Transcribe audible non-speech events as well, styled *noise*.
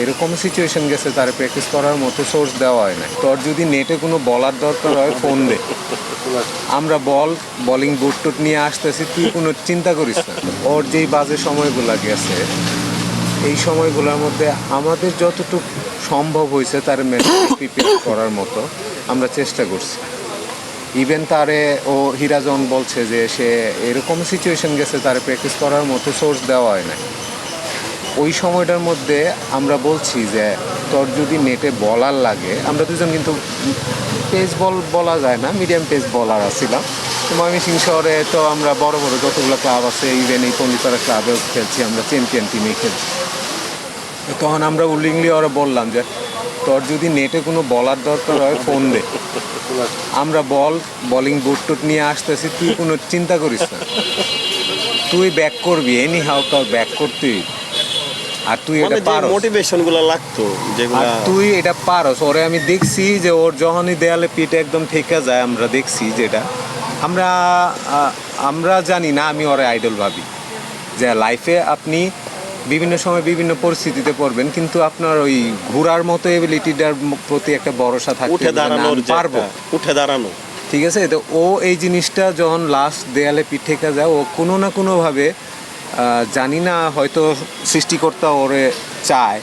এরকম সিচুয়েশন গেছে, তার প্র্যাকটিস করার মতো সোর্স দেওয়া হয় না তোর যদি নেটে কোনো বলার দরকার হয় ফোন দে। আমরা বল বোলিং বুট টুট নিয়ে আসতেছি, তুই কোনো চিন্তা করিস না। ওর যেই বাজে সময়গুলো গেছে, এই সময়গুলোর মধ্যে আমাদের যতটুকু সম্ভব হয়েছে তার প্রিপেয়ার *coughs* করার মতো, আমরা চেষ্টা করছি। ইভেন তারে ও হিরাজন বলছে যে সে এরকম সিচুয়েশন গেছে, তার প্র্যাকটিস করার মতো সোর্স দেওয়া হয় না ওই সময়টার মধ্যে আমরা বলছি যে, তোর যদি নেটে বলার লাগে, আমরা দুজন কিন্তু পেস বল বলা যায় না মিডিয়াম পেস বলার আছিলাম। তো ময়মনসিং শহরে তো আমরা বড় বড় যতগুলো ক্লাব আছে ইভেন এই পন্ডিতারা ক্লাবেও খেলছি, আমরা চ্যাম্পিয়ন টিমে খেলছি। তখন আমরা উইলিংলি ওরা বললাম যে, তোর যদি নেটে কোনো বলার দরকার হয় ফোন দে। আমরা বল বলিং বুট টুট নিয়ে আসতেছি, তুই কোনো চিন্তা করিস না। তুই ব্যাক করবি এনি হাও তোর ব্যাক করতেই। আর তুই এটা পারস। মোটিভেশনগুলো লাগতো যেগুলা তুই এটা পারস। ওরে আমি দেখছি যে ওর যখনই দেয়ালে পিঠে একদম ঠেকে যায় আমরা দেখছি যেটা। আমরা আমরা জানি না আমি ওরে আইডল ভাবি। যে লাইফে আপনি বিভিন্ন সময় বিভিন্ন পরিস্থিতিতে পড়বেন কিন্তু আপনার ওই ঘোরার মতো এবিলিটিটার প্রতি একটা ভরসা থাকতে উঠে দাঁড়ানোর পারব। উঠে দাঁড়ানো। ঠিক আছে? তো ও এই জিনিসটা যখন লাস্ট দেয়ালে পিঠ যায় ও কোনো না কোনোভাবে জানি না হয়তো সৃষ্টিকর্তা ওরে চায়।